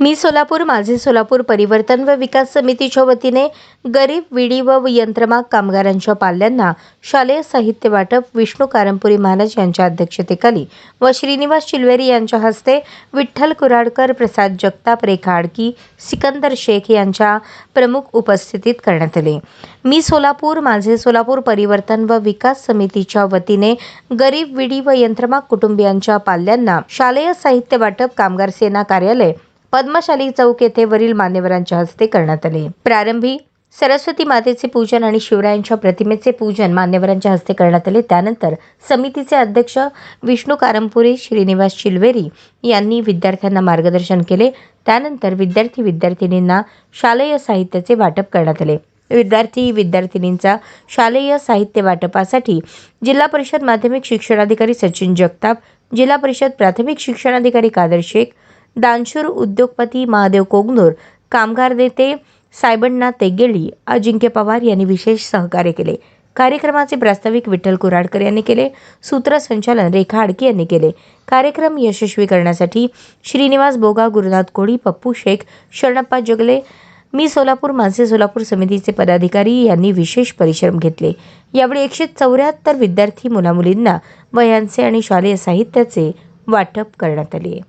मी सोलापूर माझे सोलापूर परिवर्तन व विकास समितीच्या वतीने गरीब विडी व यंत्रमाग कामगारांच्या पाल्यांना शालेय साहित्य वाटप विष्णू कारंपुरी महाराज यांच्या अध्यक्षतेखाली व श्रीनिवास चिलवेरी यांच्या हस्ते विठ्ठल कुराडकर प्रसाद जगताप रेखा आडकी सिकंदर शेख यांच्या प्रमुख उपस्थितीत करण्यात आले. मी सोलापूर माझे सोलापूर परिवर्तन व विकास समितीच्या वतीने गरीब विडी व यंत्रमाग कुटुंबियांच्या पाल्यांना शालेय साहित्य वाटप कामगार सेना कार्यालय पद्मशाली चौक येथे वरील मान्यवरांच्या हस्ते करण्यात आले. प्रारंभी सरस्वती मातेचे पूजन आणि शिवरायांच्या प्रतिमेचे पूजन मान्यवरांच्या हस्ते करण्यात आले. त्यानंतर समितीचे अध्यक्ष विष्णू कारंपुरे श्रीनिवास चिलवेरी यांनी विद्यार्थ्यांना मार्गदर्शन केले. त्यानंतर विद्यार्थी विद्यार्थिनींना शालेय साहित्याचे वाटप करण्यात आले. विद्यार्थी विद्यार्थिनींचा शालेय साहित्य वाटपासाठी जिल्हा परिषद माध्यमिक शिक्षणाधिकारी सचिन जगताप जिल्हा परिषद प्राथमिक शिक्षणाधिकारी कादर शेख दानशूर उद्योगपती महादेव कोगनूर कामगार नेते सायबण्णा तेगेळी अजिंक्य पवार यांनी विशेष सहकार्य केले. कार्यक्रमाचे प्रास्ताविक विठ्ठल कुराडकर यांनी केले. सूत्रसंचालन रेखा आडके यांनी केले. कार्यक्रम यशस्वी करण्यासाठी श्रीनिवास बोगा गुरुनाथ कोळी पप्पू शेख शरणप्पा जगले मी सोलापूर माझे सोलापूर समितीचे पदाधिकारी यांनी विशेष परिश्रम घेतले. यावेळी एकशे चौऱ्याहत्तर विद्यार्थी मुलामुलींना वयांचे आणि शालेय साहित्याचे वाटप करण्यात आले.